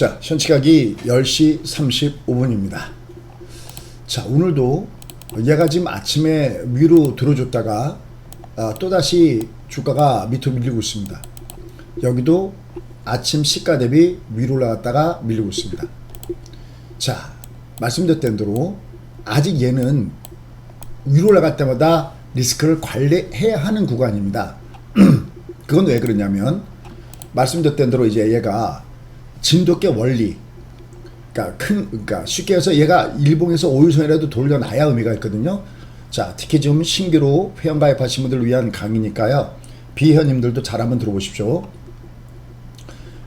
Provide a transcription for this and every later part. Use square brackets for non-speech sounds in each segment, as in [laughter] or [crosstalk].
자, 현치각이 10시 35분입니다. 자, 오늘도 얘가 지금 아침에 위로 들어줬다가 아, 또다시 주가가 밑으로 밀리고 있습니다. 여기도 아침 시가 대비 위로 올라갔다가 밀리고 있습니다. 자, 말씀드렸던 대로 아직 얘는 위로 올라갈 때마다 리스크를 관리해야 하는 구간입니다. [clears throat] 그건 왜 그러냐면 말씀드렸던 대로 이제 얘가 진돗개 원리 그러니까 큰 그러니까 쉽게 해서 얘가 일봉에서 5일선이라도 돌려놔야 의미가 있거든요. 자, 특히 지금 신규로 회원 가입하신 분들 위한 강의니까요. 비회원님들도 잘 한번 들어보십시오.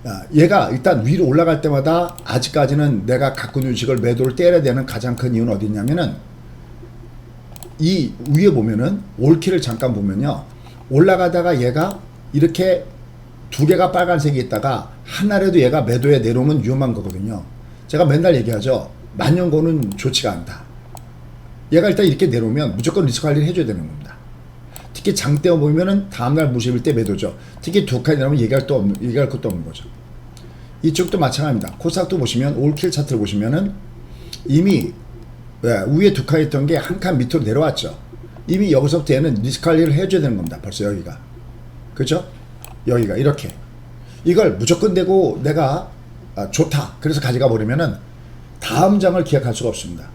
아, 얘가 일단 위로 올라갈 때마다 아직까지는 내가 갖고 있는 주식을 매도를 때려야 되는 가장 큰 이유는 어디 있냐면은 이 위에 보면은 올키를 잠깐 보면요. 올라가다가 얘가 이렇게 두 개가 빨간색이 있다가 하나라도 얘가 매도에 내려오면 위험한 거거든요. 제가 맨날 얘기하죠. 만년고는 좋지가 않다. 얘가 일단 이렇게 내려오면 무조건 리스크 관리를 해줘야 되는 겁니다. 특히 장대 보면은 다음날 무시일 때 매도죠. 특히 두 칸이 나면 얘기할, 또 없는, 얘기할 것도 없는 거죠. 이쪽도 마찬가지입니다. 코스닥도 보시면 올킬 차트를 보시면은 이미 예, 위에 두 칸 있던 게 한 칸 밑으로 내려왔죠. 이미 여기서부터 얘는 리스크 관리를 해줘야 되는 겁니다. 벌써 여기가. 그죠? 여기가 이렇게. 이걸 무조건 되고 내가 아, 좋다. 그래서 가져가 버리면은 다음 장을 기약할 수가 없습니다.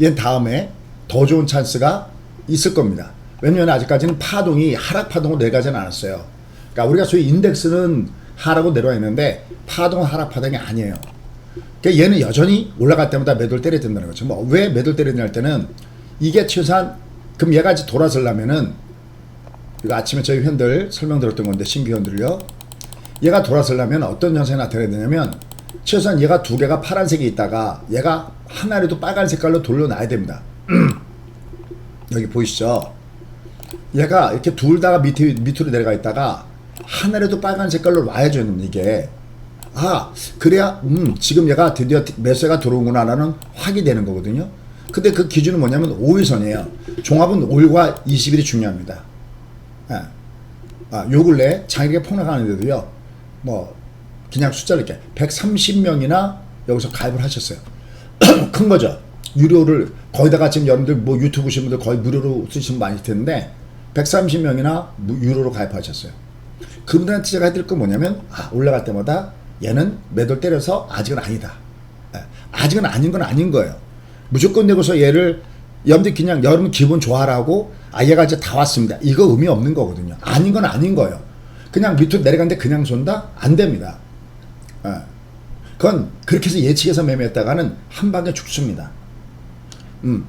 얘 다음에 더 좋은 찬스가 있을 겁니다. 왜냐면 아직까지는 파동이 하락 파동으로 내려가지는 않았어요. 그러니까 우리가 소위 인덱스는 하락으로 내려와 있는데 파동은 하락 파동이 아니에요. 그러니까 얘는 여전히 올라갈 때마다 매도를 때려야 된다는 거죠. 뭐 왜 매도를 때려야 할 때는 이게 최소한 그럼 얘가 이제 돌아서려면은 이거 아침에 저희 회원들 설명드렸던 건데 신규 회원들요. 얘가 돌아서려면 어떤 현상이 나타나야 되냐면 최소한 얘가 두 개가 파란색이 있다가 얘가 하나라도 빨간 색깔로 돌려놔야 됩니다. [clears throat] 여기 보이시죠? 얘가 이렇게 둘 다가 밑에, 밑으로 내려가 있다가 하나라도 빨간 색깔로 와야죠 이게 아 그래야 음 지금 얘가 드디어 매수가 들어오구나 라는 확이 되는 거거든요 근데 그 기준은 뭐냐면 5일선이에요 종합은 5일과 20일이 중요합니다 예. 아, 요 근래 장에게 폭락하는데도요 뭐 그냥 숫자를 이렇게 130명이나 여기서 가입을 하셨어요 [clears throat] 큰 거죠 유료를 거기다가 지금 여러분들 뭐 유튜브 보신 분들 거의 무료로 쓰시는 분 많을 텐데 130명이나 유료로 가입하셨어요. 그분들한테 제가 해드릴 건 뭐냐면 아, 올라갈 때마다 얘는 매도를 때려서 아직은 아니다. 예, 아직은 아닌 건 아닌 거예요. 무조건 내고서 얘를 여러분들 그냥 여러분 기분 좋아라고 아 얘가 이제 다 왔습니다. 이거 의미 없는 거거든요. 아닌 건 아닌 거예요. 그냥 밑으로 내려갔는데 그냥 쏜다? 안 됩니다. 예. 그건 그렇게 해서 예측해서 매매했다가는 한 방에 죽습니다. 음,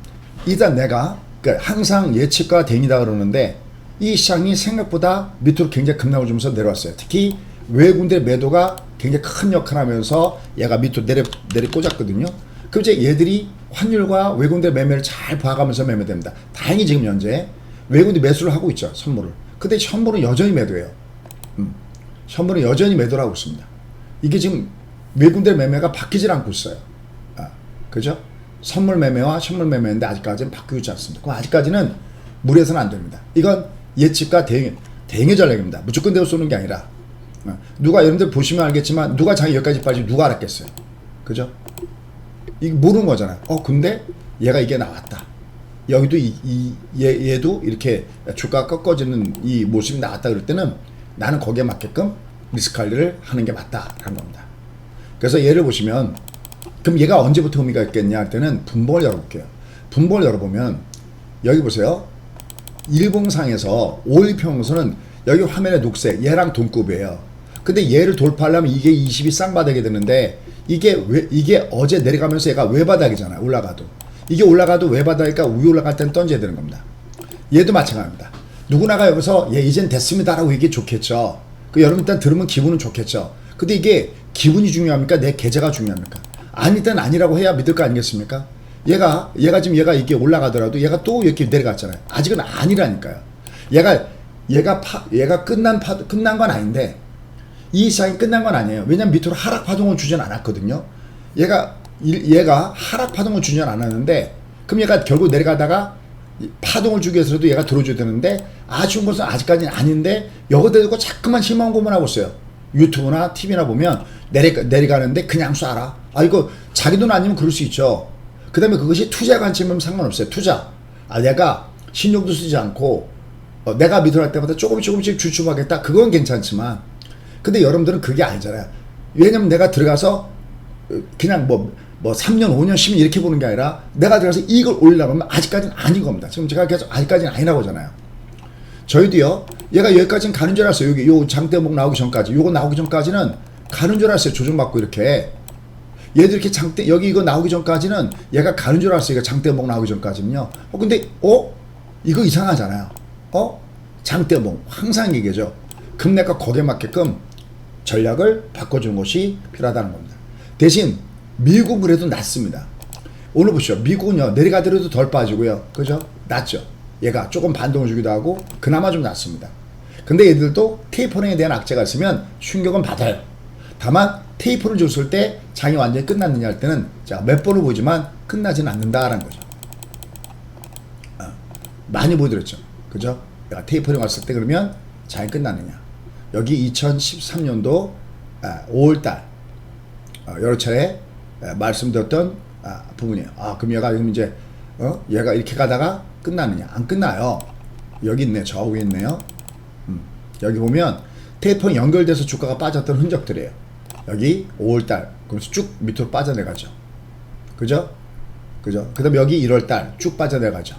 일단 내가 그러니까 항상 예측과 대응이다 그러는데 이 시장이 생각보다 밑으로 굉장히 급락을 주면서 내려왔어요. 특히 외국인들 매도가 굉장히 큰 역할을 하면서 얘가 밑으로 내려 내려 꽂았거든요. 그럼 이제 얘들이 환율과 외국인들 매매를 잘 봐가면서 매매됩니다. 다행히 지금 현재 외국인들 매수를 하고 있죠 선물을. 근데 선물은 여전히 매도해요. 음, 선물은 여전히 매도를 하고 있습니다. 이게 지금 외국인들 매매가 바뀌질 않고 있어요. 아, 그죠? 선물 매매와 선물 매매인데 아직까지는 바뀌지 않습니다. 그럼 아직까지는 무리해서는 안 됩니다. 이건 예측과 대응, 대응의 전략입니다. 무조건 대고 쏘는 게 아니라 어, 누가 여러분들 보시면 알겠지만 누가 자기 여기까지 빠지고 누가 알았겠어요. 그죠? 이게 모르는 거잖아요. 어 근데 얘가 이게 나왔다. 여기도 이, 이 얘, 얘도 이렇게 주가가 꺾어지는 이 모습이 나왔다 그럴 때는 나는 거기에 맞게끔 리스크 관리를 하는 게 맞다라는 겁니다. 그래서 예를 보시면 그럼 얘가 언제부터 의미가 있겠냐 할 때는 분봉을 열어볼게요. 분봉을 열어보면 여기 보세요. 일봉상에서 5일 평선은 여기 화면에 녹색 얘랑 동급이에요. 근데 얘를 돌파하려면 이게 20이 쌍바닥이 되는데 이게 왜 이게 어제 내려가면서 얘가 외바닥이잖아 올라가도 이게 올라가도 외바닥이니까 위에 올라갈 때는 던져야 되는 겁니다. 얘도 마찬가지입니다. 누구나가 여기서 얘 이젠 됐습니다라고 얘기 좋겠죠. 그 여러분 일단 들으면 기분은 좋겠죠. 근데 이게 기분이 중요합니까? 내 계좌가 중요합니까? 아닐 땐 아니라고 해야 믿을 거 아니겠습니까? 얘가 얘가 지금 얘가 이게 올라가더라도 얘가 또 이렇게 내려갔잖아요. 아직은 아니라니까요. 얘가 얘가 파 얘가 끝난 파 끝난 건 아닌데 이 시장이 끝난 건 아니에요. 왜냐면 밑으로 하락 파동을 주진 않았거든요. 얘가 이- 얘가 하락 파동을 주진 않았는데 그럼 얘가 결국 내려가다가 이 파동을 주기 위해서도 얘가 들어줘야 되는데 아쉬운 것은 아직까지는 아닌데 여기다 대고 자꾸만 희망 고문하고 있어요. 유튜브나 TV나 보면 내리, 내려가는데 그냥 쏴라. 아, 이거 자기 돈 아니면 그럴 수 있죠. 그 다음에 그것이 투자 관점이면 상관없어요. 투자. 아, 내가 신용도 쓰지 않고 어, 내가 믿으러 할 때마다 조금씩 조금씩 주춤하겠다. 그건 괜찮지만 근데 여러분들은 그게 아니잖아요. 왜냐면 내가 들어가서 어, 그냥 뭐, 뭐 3년, 5년, 10년 이렇게 보는 게 아니라 내가 들어가서 이걸 올리려고 하면 아직까지는 아닌 겁니다. 지금 제가 계속 아직까지는 아니라고 하잖아요. 저희도요, 얘가 여기까지는 가는 줄 알았어요. 여기 요 장대목 나오기 전까지. 요거 나오기 전까지는 가는 줄 알았어요. 조정받고 이렇게. 얘들 이렇게 장대, 여기 이거 나오기 전까지는 얘가 가는 줄 알았어요. 장대목 나오기 전까지는요. 어, 근데, 어? 이거 이상하잖아요. 어? 장대목. 항상 얘기죠. 금내가 거기에 맞게끔 전략을 바꿔주는 것이 필요하다는 겁니다. 대신 미국은 그래도 낮습니다. 오늘 보시죠. 미국은요 내려가더라도 덜 빠지고요. 그죠? 낮죠. 얘가 조금 반동을 주기도 하고 그나마 좀 낮습니다. 근데 얘들도 테이퍼링에 대한 악재가 있으면 충격은 받아요. 다만 테이퍼를 줬을 때 장이 완전히 끝났느냐 할 때는 제가 몇 번을 보지만 끝나지는 않는다라는 거죠. 어, 많이 보여드렸죠. 그죠? 내가 테이퍼링 왔을 때 그러면 장이 끝났느냐. 여기 2013년도 5월달 어, 여러 차례 에, 말씀드렸던 아, 부분이에요. 아, 그럼 얘가 지금 이제 어? 얘가 이렇게 가다가 끝나느냐? 안 끝나요. 여기 있네. 저 위에 있네요. 음, 여기 보면 테이프랑 연결돼서 주가가 빠졌던 흔적들이에요. 여기 5월달 그래서 쭉 밑으로 빠져내가죠. 그죠? 그죠? 그 다음에 여기 1월달 쭉 빠져내가죠.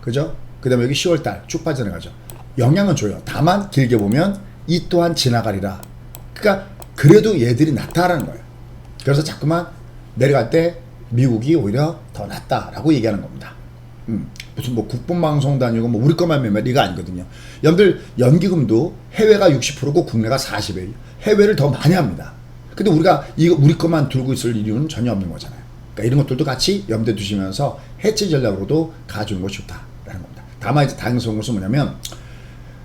그죠? 그 다음에 여기 10월달 쭉 빠져내가죠. 영향은 줘요. 다만 길게 보면 이 또한 지나가리라. 그러니까 그래도 얘들이 낫다라는 거예요. 그래서 자꾸만 내려갈 때 미국이 오히려 더 낫다라고 얘기하는 겁니다. 음, 무슨 뭐 국뽕방송 다니고 뭐 우리 것만 매매 이거 아니거든요. 여러분들 연기금도 해외가 60%고 국내가 40이에요. 해외를 더 많이 합니다. 근데 우리가 이거 우리 것만 들고 있을 이유는 전혀 없는 거잖아요. 그러니까 이런 것들도 같이 염두에 두시면서 해치 전략으로도 가주는 것이 좋다라는 겁니다. 다만 이제 것은 뭐냐면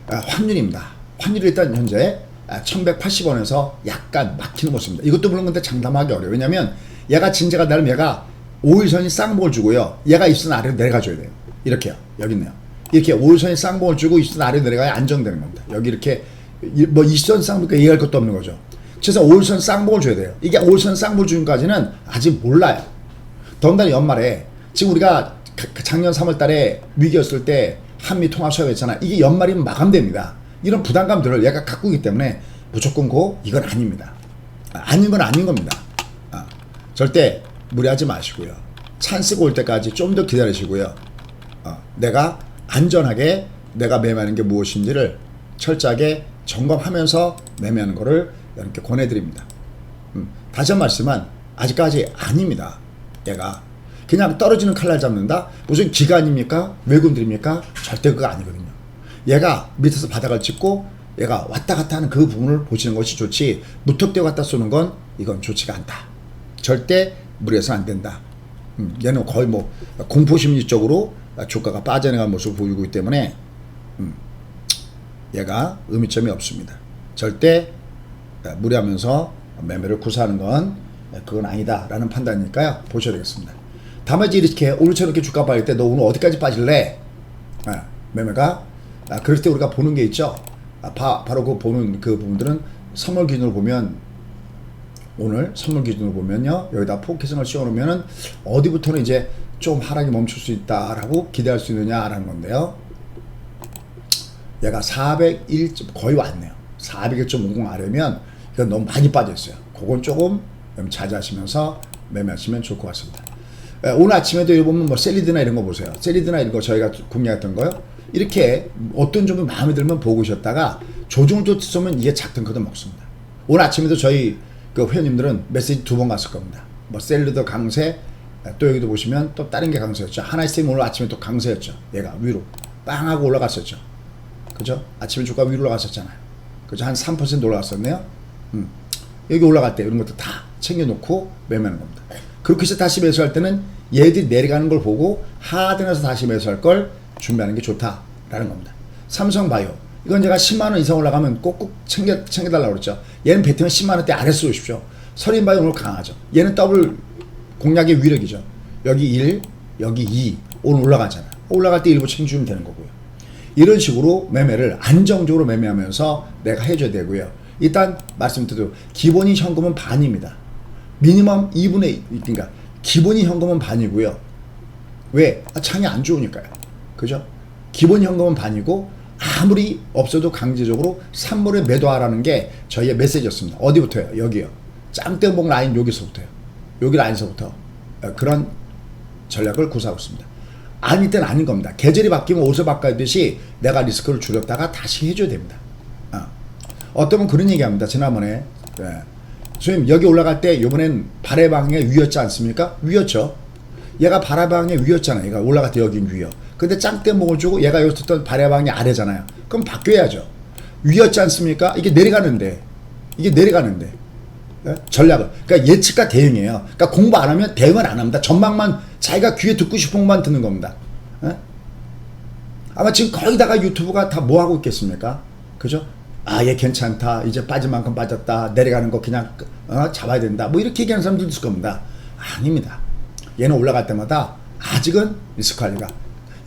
아, 환율입니다. 환율이 일단 현재 1180원에서 약간 막히는 모습입니다. 이것도 물론 근데 장담하기 어려워요. 왜냐면 얘가 진짜가 나름 얘가 5일선이 쌍봉을 주고요. 얘가 입선 아래로 내려가줘야 돼요. 이렇게요. 여기 있네요. 이렇게 5일선이 쌍봉을 주고 입선 아래로 내려가야 안정되는 겁니다. 여기 이렇게 이- 뭐 2선 쌍봉 얘기할 것도 없는 거죠. 그래서 5일선 쌍봉을 줘야 돼요. 이게 5일선 쌍봉 주는까지는 아직 몰라요. 더군다나 연말에 지금 우리가 가- 작년 3월 달에 위기였을 때 한미 통화 수협 했잖아. 이게 연말이면 마감됩니다. 이런 부담감들을 얘가 갖고 있기 때문에 무조건 고 이건 아닙니다. 아, 아닌 건 아닌 겁니다. 아, 절대 무리하지 마시고요. 찬스가 올 때까지 좀 더 기다리시고요. 어, 내가 안전하게 내가 매매하는 게 무엇인지를 철저하게 점검하면서 매매하는 것을 여러분께 권해드립니다. 음, 다시 한 말씀은 아직까지 아닙니다. 얘가 그냥 떨어지는 칼날 잡는다? 무슨 기관입니까? 외군들입니까? 절대 그거 아니거든요. 얘가 밑에서 바닥을 찍고 얘가 왔다 갔다 하는 그 부분을 보시는 것이 좋지 무턱대고 갖다 쏘는 건 이건 좋지가 않다. 절대 무리해서는 안 된다. 음, 얘는 거의 뭐 공포심리적으로 주가가 빠져나간 모습을 보이고 있기 때문에 음, 얘가 의미점이 없습니다. 절대 무리하면서 매매를 구사하는 건 그건 아니다라는 판단이니까요. 보셔야 되겠습니다. 다만 이렇게 오늘처럼 이렇게 주가 빠질 때 너 오늘 어디까지 빠질래? 아, 매매가 아, 그럴 때 우리가 보는 게 있죠. 아, 바, 바로 그 보는 그 부분들은 선물 기준으로 보면 오늘 선물 기준으로 보면요 여기다 포켓을 씌워놓으면은 어디부터는 이제 좀 하락이 멈출 수 있다라고 기대할 수 있느냐라는 건데요. 얘가 401 거의 왔네요. 401.50 아래면 이건 너무 많이 빠졌어요. 그건 조금 좀 자제하시면서 매매하시면 좋을 것 같습니다. 에, 오늘 아침에도 여기 보면 뭐 셀리드나 이런 거 보세요. 셀리드나 이런 거 저희가 공략했던 거요. 이렇게 어떤 점이 마음에 들면 보고 오셨다가 조정을 또 쓰면 이게 작든 크든 먹습니다. 오늘 아침에도 저희 그 회원님들은 메시지 두 번 갔을 겁니다. 뭐 셀리드 강세 에, 또 여기도 보시면 또 다른 게 강세였죠. 하나이스템 오늘 아침에 또 강세였죠. 얘가 위로 빵 하고 올라갔었죠. 그죠? 아침에 주가 위로 올라갔었잖아요. 그죠? 한 3% 올라갔었네요. 음. 여기 올라갈 때 이런 것도 다 챙겨놓고 매매하는 겁니다. 그렇게 해서 다시 매수할 때는 얘들이 내려가는 걸 보고 하단에서 다시 매수할 걸 준비하는 게 좋다라는 겁니다. 삼성바이오 이건 제가 10만 원 이상 올라가면 꼭꼭 챙겨 챙겨달라고 그랬죠. 얘는 베트면 10만 원대 아래 쏘십시오. 서린바이오 오늘 강하죠. 얘는 더블 공략의 위력이죠. 여기 1, 여기 2 오늘 올라가잖아. 올라갈 때 일부 챙겨주면 되는 거고요. 이런 식으로 매매를 안정적으로 매매하면서 내가 해줘야 되고요. 일단 말씀드려도 기본이 현금은 반입니다. 미니멈 2분의 그러니까 기본이 현금은 반이고요. 왜? 아, 창이 안 좋으니까요. 그죠? 기본 현금은 반이고 아무리 없어도 강제적으로 산물에 매도하라는 게 저희의 메시지였습니다. 어디부터요? 여기요. 짱떼목 라인 여기서부터요. 여기 라인서부터 어, 그런 전략을 구사하고 있습니다. 아닐 땐 아닌 겁니다. 계절이 바뀌면 옷을 바꿔듯이 내가 리스크를 줄였다가 다시 해줘야 됩니다. 어. 어떤 분 그런 얘기합니다. 지난번에 예. 선생님 여기 올라갈 때 이번엔 발의 방에 위였지 않습니까? 위였죠. 얘가 발의 방에 위였잖아요. 얘가 올라갈 때 여긴 위요. 근데 짱떼목을 주고 얘가 여기서 던 발의 방이 아래잖아요. 그럼 바뀌어야죠. 위였지 않습니까? 이게 내려가는데 이게 내려가는데 예? 전략을 그러니까 예측과 대응이에요. 그러니까 공부 안 하면 대응을 안 합니다. 전망만 자기가 귀에 듣고 싶은 것만 듣는 겁니다. 예? 아마 지금 거기다가 유튜브가 다 뭐 하고 있겠습니까? 그죠? 아, 얘 괜찮다. 이제 빠질 만큼 빠졌다. 내려가는 거 그냥 어, 잡아야 된다. 뭐 이렇게 얘기하는 사람들도 있을 겁니다. 아닙니다. 얘는 올라갈 때마다 아직은 리스크 관리가.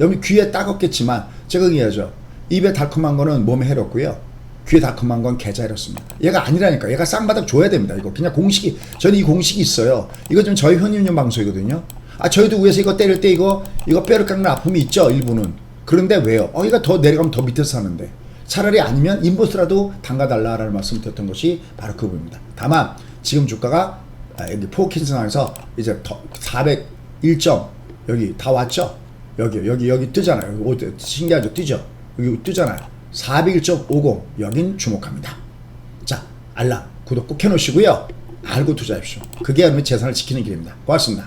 여러분 귀에 따갑겠지만 제가 얘기하죠. 입에 달콤한 거는 몸에 해롭고요. 귀에 달콤한 건 계좌 해롭습니다. 얘가 아니라니까. 얘가 쌍바닥 줘야 됩니다. 이거 그냥 공식이 저는 이 공식이 있어요. 이거 좀 저희 현인용 방송이거든요. 아 저희도 위에서 이거 때릴 때 이거 이거 뼈를 깎는 아픔이 있죠 일부는. 그런데 왜요? 어 얘가 더 내려가면 더 밑에서 사는데 차라리 아니면 인버스라도 담가달라라는 말씀을 드렸던 것이 바로 그 부분입니다. 다만 지금 주가가 아, 여기 포킹 상황에서 이제 더 401점 여기 다 왔죠? 여기 여기 여기 뜨잖아요. 오- 신기하죠? 뜨죠? 여기 뜨잖아요. 401.50 여긴 주목합니다. 자 알람 구독 꼭 해놓으시고요. 알고 투자하십시오. 그게 여러분 재산을 지키는 길입니다. 고맙습니다.